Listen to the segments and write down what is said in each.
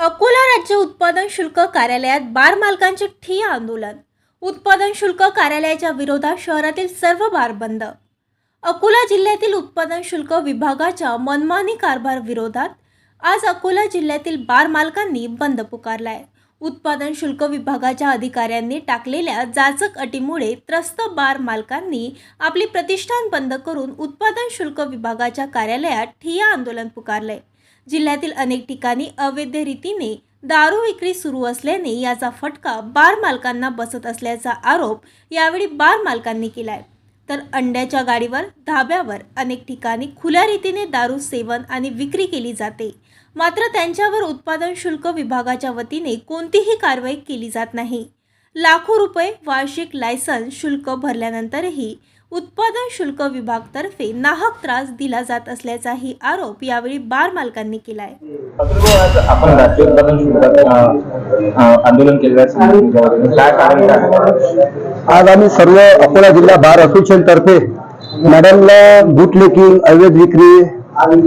अकोला राज्य उत्पादन शुल्क कार्यालयात बार मालकांचे ठिय्या आंदोलन. उत्पादन शुल्क कार्यालयाच्या विरोधात शहरातील सर्व बार बंद. अकोला जिल्ह्यातील उत्पादन शुल्क विभागाच्या मनमानी कारभार विरोधात आज अकोला जिल्ह्यातील बार मालकांनी बंद पुकारलाय. उत्पादन शुल्क विभागाच्या अधिकाऱ्यांनी टाकलेल्या जाचक अटीमुळे त्रस्त बार मालकांनी आपली प्रतिष्ठान बंद करून उत्पादन शुल्क विभागाच्या कार्यालयात ठिय्या आंदोलन पुकारले जिल्ह्यातील अनेक ठिकाणी अवैध रीतीने दारू विक्री सुरू असल्याने याचा फटका बार मालकांना बसत असल्याचा आरोप यावेळी बार मालकांनी केलाय. तर अंड्याच्या गाडीवर धाब्यावर अनेक ठिकाणी खुल्या रीतीने दारू सेवन आणि विक्री केली जाते. मात्र त्यांच्यावर उत्पादन शुल्क विभागाच्या वतीने कोणतीही कारवाई केली जात नाही. लाखो रुपये वार्षिक लायसन्स शुल्क भरल्यानंतरही उत्पादन शुल्क विभागतर्फे नाहक त्रास दिला जात असल्याचाही आरोप यावेळी बार मालकांनी केलाय अथर्व, आज आपण राज्य उत्पादन शुल्कात आंदोलन केलेलं आहे. काय कारण आहे? आज आम्ही सर्व अकोला जिल्हा बार असोसिएशन तर्फे मॅडमला बूट लेकिंग अवैध विक्री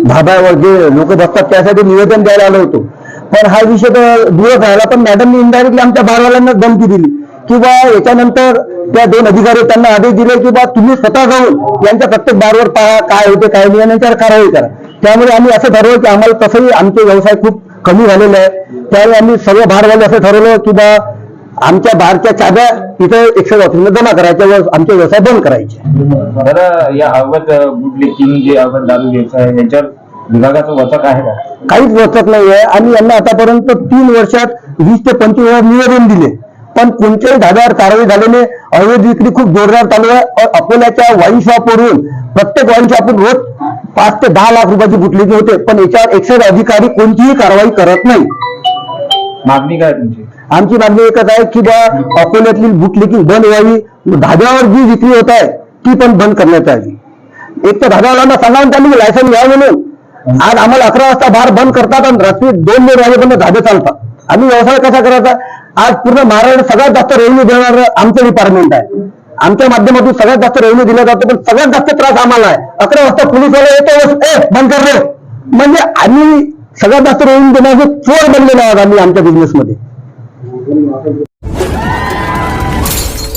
धाब्यावर जे लोक बसतात त्यासाठी निवेदन द्यायला आलो होतो पण हा विषय तर दिवस राहिला. पण मॅडमनी इनडायरेक्टली आमच्या बारवाल्यांना धमकी दिली. किंवा याच्यानंतर त्या दोन अधिकारी त्यांना आदेश दिले की बा तुम्ही स्वतः जाऊन यांच्या प्रत्येक बारवर पहा काय होते काय नाही यांच्यावर कारवाई करा. त्यामुळे आम्ही असं ठरवलं की आम्हाला तसंही आमचे व्यवसाय खूप कमी झालेले आहे त्यावेळी आम्ही सर्व भारवाले असं ठरवलं की बा आमच्या बारच्या चाब्या तिथे एकशे ऑफिसला जमा करायच्या व आमचे व्यवसाय बंद करायचे. बरं या अवध बुडले किंग जे अवैध दारू व्यवसाय आहे याच्यावर विभागाचं वचक आहे का? काहीच वचक नाहीये. आम्ही यांना आतापर्यंत तीन वर्षात वीस ते पंचवीस हजार निवेदन दिले. पण कोणत्याही धाब्यावर कारवाई झाल्याने अवैध विक्री खूप जोरदार चालू आहे. अकोल्याच्या वाईन शॉपवरून प्रत्येक वाईन शॉपवरून रोज पाच ते दहा लाख रुपयाची बुटलेकी होते. पण याच्यावर एकशे अधिकारी कोणतीही कारवाई करत नाही. मागणी काय आहे तुमची? आमची मागणी एकच आहे की बा अकोल्यातली बुटलेकी बंद व्हावी धाब्यावर जी विक्री होत आहे ती पण बंद करण्यात यावी. एक तर धाब्यावाल्यांना सांगा त्यांनी लायसन घ्या म्हणून. आज आम्हाला अकरा वाजता बार बंद करतात आणि रात्री दोन दोन वाजेपर्यंत धाबे चालतात. आम्ही व्यवसाय कसा करायचा? आज पूर्ण महाराष्ट्र सगळ्यात जास्त रेव्हन्यू देणार आमचं डिपार्टमेंट आहे. आमच्या माध्यमातून सगळ्यात जास्त रेव्हन्यू दिला जातो पण सगळ्यात जास्त त्रास आम्हाला आहे. अकरा वाजता पोलीसवाले येतो ए बंद कर रे. म्हणजे आम्ही सगळ्यात जास्त रेव्हन्यू देण्याचे चोर बनलेले आहोत आम्ही आमच्या बिझनेसमध्ये